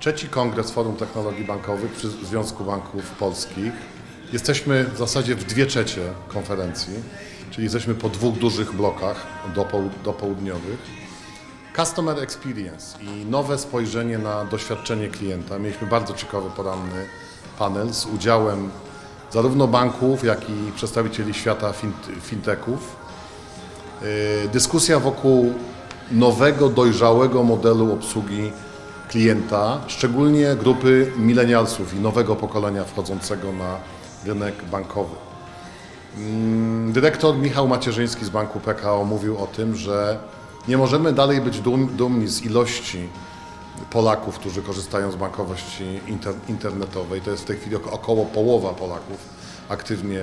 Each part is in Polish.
Trzeci Kongres Forum Technologii Bankowych przy Związku Banków Polskich. Jesteśmy w zasadzie w dwie trzecie konferencji, czyli jesteśmy po dwóch dużych blokach dopołudniowych. Customer Experience i nowe spojrzenie na doświadczenie klienta. Mieliśmy bardzo ciekawy poranny panel z udziałem zarówno banków, jak i przedstawicieli świata fintechów. Yy, dyskusja wokół nowego, dojrzałego modelu obsługi klienta, szczególnie grupy milenialsów i nowego pokolenia wchodzącego na rynek bankowy. Mm, dyrektor Michał Macierzyński z Banku PKO mówił o tym, że nie możemy dalej być dumni z ilości Polaków, którzy korzystają z bankowości internetowej. To jest w tej chwili około połowa Polaków aktywnie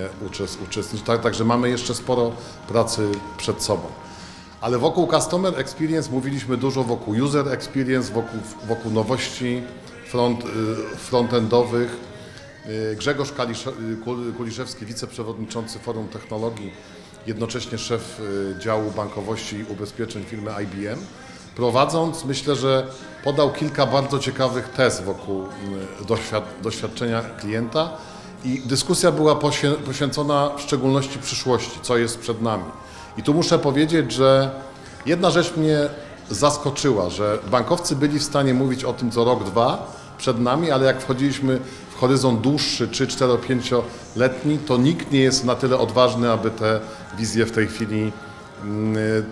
uczestniczy. Także mamy jeszcze sporo pracy przed sobą. Ale wokół Customer Experience mówiliśmy dużo wokół User Experience, wokół, wokół nowości front, y, frontendowych. Y, Grzegorz y, Kuliszewski, wiceprzewodniczący Forum Technologii, jednocześnie szef działu bankowości i ubezpieczeń firmy IBM, prowadząc, myślę, że podał kilka bardzo ciekawych tez wokół doświadczenia klienta i dyskusja była poświęcona w szczególności przyszłości, co jest przed nami. I tu muszę powiedzieć, że jedna rzecz mnie zaskoczyła, że bankowcy byli w stanie mówić o tym co rok, dwa przed nami, ale jak wchodziliśmy w horyzont dłuższy, 3, 4, 5-letni, to nikt nie jest na tyle odważny, aby te wizje w tej chwili y,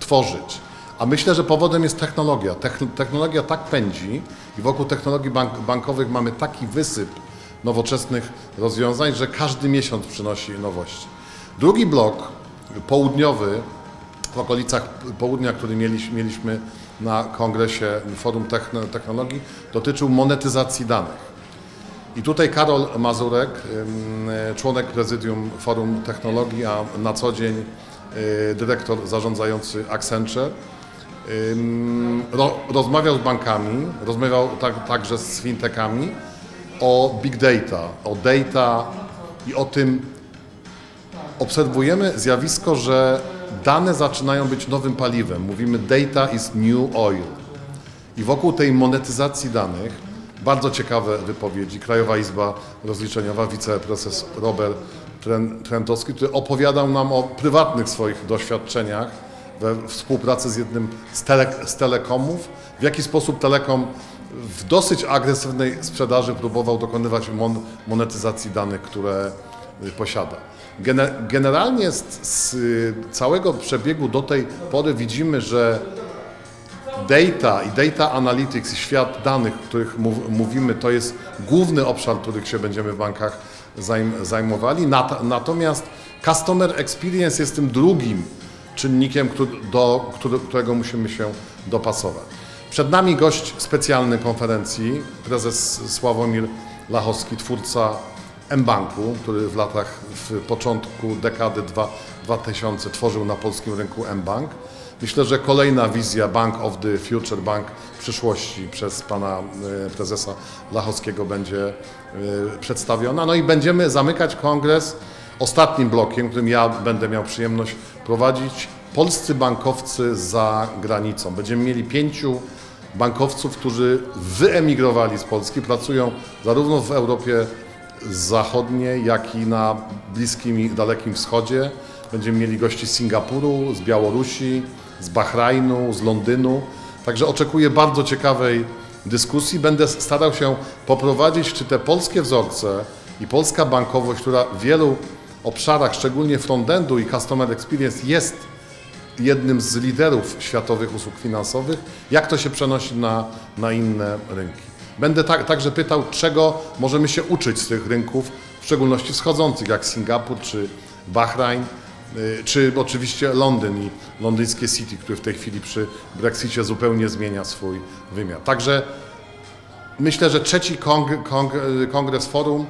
tworzyć. A myślę, że powodem jest technologia. Technologia tak pędzi i wokół technologii bank bankowych mamy taki wysyp nowoczesnych rozwiązań, że każdy miesiąc przynosi nowości. Drugi blok południowy w okolicach południa, który mieliśmy na kongresie Forum Technologii, dotyczył monetyzacji danych. I tutaj Karol Mazurek, członek prezydium Forum Technologii, a na co dzień y, dyrektor zarządzający Accenture, rozmawiał z bankami, rozmawiał także z fintechami o big data, o data i o tym, obserwujemy zjawisko, że dane zaczynają być nowym paliwem. Mówimy data is new oil. I wokół tej monetyzacji danych bardzo ciekawe wypowiedzi. Krajowa Izba Rozliczeniowa, wiceprezes Robert Trentowski, który opowiadał nam o prywatnych swoich doświadczeniach we współpracy z jednym z, tele, z telekomów, w jaki sposób telekom w dosyć agresywnej sprzedaży próbował dokonywać mon, monetyzacji danych, które posiada. Generalnie z, z całego przebiegu do tej pory widzimy, że data i data analytics świat danych, o których mówimy, to jest główny obszar, których się będziemy w bankach zajmowali. Natomiast customer experience jest tym drugim czynnikiem, do którego musimy się dopasować. Przed nami gość specjalny konferencji, prezes Sławomir Lachowski, twórca M-Banku, który w latach, w początku dekady 2000 tworzył na polskim rynku M-Bank. Myślę, że kolejna wizja Bank of the Future, bank przyszłości przez pana e, prezesa Lachowskiego będzie e, przedstawiona. No i będziemy zamykać kongres ostatnim blokiem, którym ja będę miał przyjemność prowadzić. Polscy bankowcy za granicą. Będziemy mieli pięciu bankowców, którzy wyemigrowali z Polski, pracują zarówno w Europie zachodniej, jak i na Bliskim i Dalekim Wschodzie. Będziemy mieli gości z Singapuru, z Białorusi, z Bahrajnu, z Londynu. Także oczekuję bardzo ciekawej dyskusji. Będę starał się poprowadzić, czy te polskie wzorce i polska bankowość, która w wielu obszarach, szczególnie frontendu i customer experience jest jednym z liderów światowych usług finansowych, jak to się przenosi na, na inne rynki. Będę tak, także pytał, czego możemy się uczyć z tych rynków, w szczególności wschodzących, jak Singapur czy Bahrain, y, czy oczywiście Londyn i londyńskie City, który w tej chwili przy Brexicie zupełnie zmienia swój wymiar. Także myślę, że trzeci kong, kong, kongres forum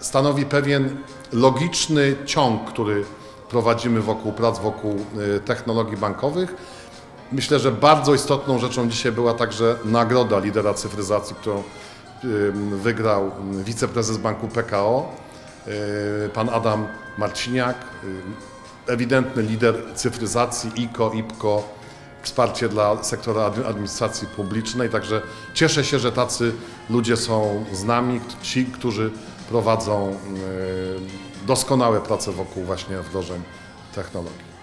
stanowi pewien logiczny ciąg, który prowadzimy wokół prac wokół y, technologii bankowych. Myślę, że bardzo istotną rzeczą dzisiaj była także nagroda lidera cyfryzacji, którą wygrał wiceprezes banku PKO, y, pan Adam Marciniak, y, ewidentny lider cyfryzacji, ICO, IPCO wsparcie dla sektora admi- administracji publicznej, także cieszę się, że tacy ludzie są z nami, ci, którzy prowadzą e, doskonałe prace wokół właśnie wdrożeń technologii.